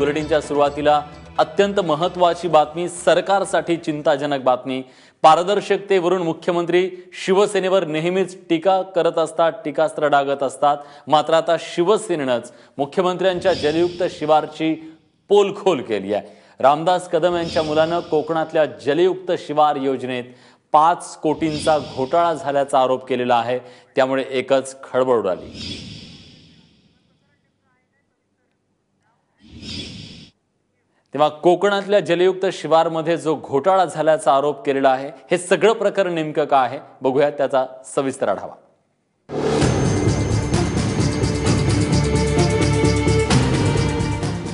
बुलेटिनच्या सुरुवातीला अत्यंत महत्वाची बातमी सरकारसाठी चिंताजनक बातमी. पारदर्शकतेवरून मुख्यमंत्री शिवसेनेवर नेहमीच टीका करत असतात टीकास्त्र डागत असतात. मात्र आता शिवसेनेनंच मुख्यमंत्र्यांच्या जलयुक्त शिवारची पोलखोल केली आहे. रामदास कदम यांच्या मुलानं कोकणातल्या जलयुक्त शिवार योजनेत पाच कोटींचा घोटाळा झाल्याचा आरोप केलेला आहे. त्यामुळे एकच खळबळ उडाली. तेव्हा कोकणातल्या जलयुक्त शिवारमध्ये जो घोटाळा झाल्याचा आरोप केलेला आहे हे सगळं प्रकरण नेमकं का आहे बघूया त्याचा सविस्तर आढावा.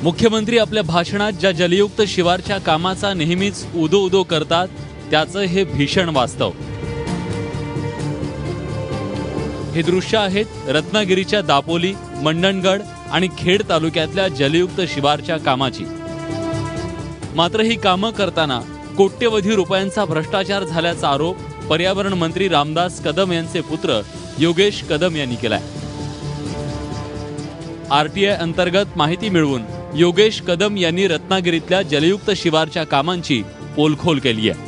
मुख्यमंत्री आपल्या भाषणात ज्या जलयुक्त शिवारच्या कामाचा नेहमीच उदो उदो करतात त्याचं हे भीषण वास्तव. हे दृश्य आहेत रत्नागिरीच्या दापोली मंडणगड आणि खेड तालुक्यातल्या जलयुक्त शिवारच्या कामाची. मात्र ही कामं करताना कोट्यवधी रुपयांचा भ्रष्टाचार झाल्याचा आरोप पर्यावरण मंत्री रामदास कदम यांचे पुत्र योगेश कदम यांनी केलाय. आरटीआय अंतर्गत माहिती मिळवून योगेश कदम यांनी रत्नागिरीतल्या जलयुक्त शिवारच्या कामांची पोलखोल केली आहे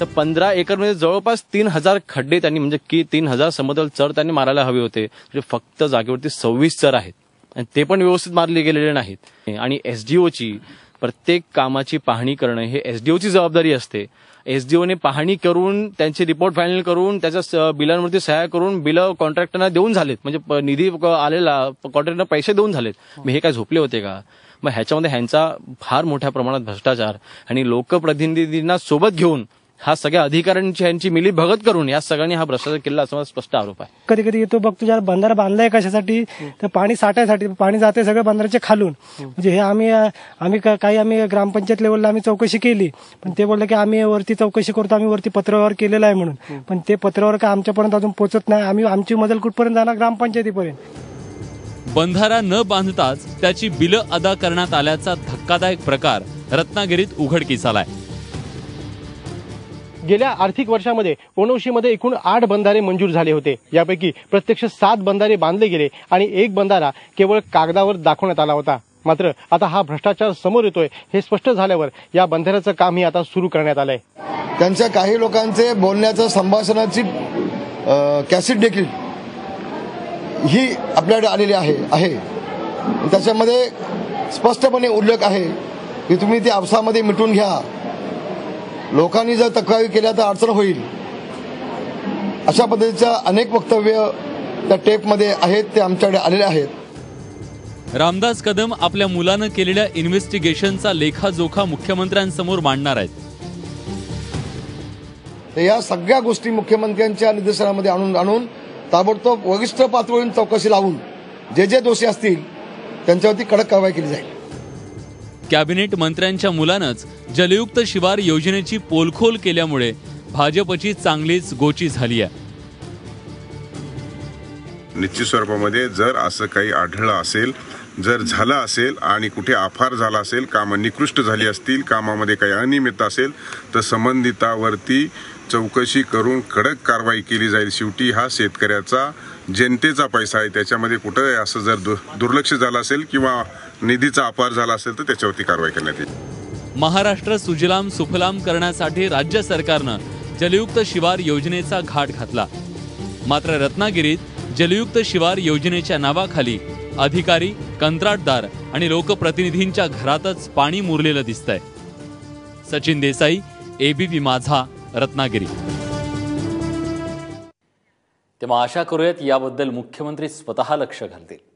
तर पंधरा एकरमध्ये म्हणजे जवळपास तीन हजार खड्डे त्यांनी म्हणजे की तीन हजार समतल चर त्यांनी मारायला हवे होते. म्हणजे फक्त जागेवरती सव्वीस चर आहेत. आणि ते पण व्यवस्थित मारले गेलेले नाहीत. आणि एसडीओची प्रत्येक कामाची पाहणी करणं हे एसडीओची जबाबदारी असते. एसडीओने पाहणी करून त्यांचे रिपोर्ट फायनल करून त्याच्या स- बिलांवरती सह्या करून बिलं कॉन्ट्रॅक्टरना देऊन झालेत. म्हणजे प- निधी आलेला कॉन्ट्रॅक्टरना पैसे देऊन झालेत. मग हे काय झोपले होते का? मग ह्याच्यामध्ये ह्यांचा फार मोठ्या प्रमाणात भ्रष्टाचार आणि लोकप्रतिनिधींना सोबत घेऊन हा सगळ्या अधिकाऱ्यांची यांची मिली भगत करून या सगळ्यांनी हा भ्रष्टाचार केला असा माझा स्पष्ट आरोप आहे. कधी कधी येतो बघतो जरा बंधारा बांधलाय कशासाठी? तर पाणी साठायसाठी पाणी जाते सगळं बंधाराच्या खालून. म्हणजे हे आम्ही आम्ही का- काही आम्ही ग्रामपंचायत लेवलला आम्ही चौकशी केली. पण ते बोलले की आम्ही वरती चौकशी करतो आम्ही वरती पत्रव्यवहार केलेला आहे म्हणून. पण ते पत्रव्यवहार काय आमच्यापर्यंत अजून पोहोचत नाही. आम्ही आमची मदल कुठपर्यंत जाणार? ग्रामपंचायतीपर्यंत. बंधारा न बांधताच त्याची बिलं अदा करण्यात आल्याचा धक्कादायक प्रकार रत्नागिरीत उघडकीस आलाय. गेल्या आर्थिक वर्षामध्ये ओणवशीमध्ये एकूण आठ बंधारे मंजूर झाले होते. यापैकी प्रत्यक्ष सात बंधारे बांधले गेले आणि एक बंधारा केवळ कागदावर दाखवण्यात आला होता. मात्र आता हा भ्रष्टाचार समोर येतोय हे स्पष्ट झाल्यावर या बंधाऱ्याचं कामही आता सुरू करण्यात आलंय. त्यांच्या काही लोकांचे बोलण्याचं संभाषणाची कॅसेट देखील ही आपल्याकडे आलेली आहे आहे. त्याच्यामध्ये स्पष्टपणे उल्लेख आहे की तुम्ही ते आपसामध्ये मिटून घ्या. लोकांनी जर तक्रारी केल्या तर अडचण होईल. अशा पद्धतीच्या अनेक वक्तव्य त्या टेपमध्ये आहेत ते आमच्याकडे आलेले आहेत. रामदास कदम आपल्या मुलानं केलेल्या इन्व्हेस्टिगेशनचा लेखाजोखा मुख्यमंत्र्यांसमोर मांडणार आहेत. तर या सगळ्या गोष्टी मुख्यमंत्र्यांच्या निदर्शनामध्ये आणून आणून ताबडतोब वरिष्ठ पातळीवरून चौकशी लावून जे जे दोषी असतील त्यांच्यावरती कडक कारवाई केली जाईल. कॅबिनेट मंत्र्यांच्या मुलानंच जलयुक्त शिवार योजनेची पोलखोल केल्यामुळे भाजपची चांगलीच गोची झाली आहे. निश्चित स्वरूपामध्ये जर असं काही आढळलं असेल जर झालं असेल आणि कुठे आफार झाला असेल कामं निकृष्ट झाली असतील कामामध्ये काही अनियमित असेल तर संबंधितावरती चौकशी करून कडक कारवाई केली जाईल शेवटी हा शेतकऱ्याचा जनतेचा पैसा आहे. त्याच्यामध्ये कुठं असं जर दु- दुर्लक्ष झालं असेल किंवा निधीचा अपार झाला असेल तर त्याच्यावरती कारवाई करण्यात येईल. महाराष्ट्र सुजलाम सुफलाम करण्यासाठी राज्य सरकारनं जलयुक्त शिवार योजनेचा घाट घातला. मात्र रत्नागिरीत जलयुक्त शिवार योजनेच्या नावाखाली अधिकारी कंत्राटदार आणि लोकप्रतिनिधींच्या घरातच पाणी मुरलेलं दिसतंय. सचिन देसाई एबीपी माझा रत्नागिरी. तेव्हा आशा करूयात याबद्दल मुख्यमंत्री स्वतः लक्ष घालतील.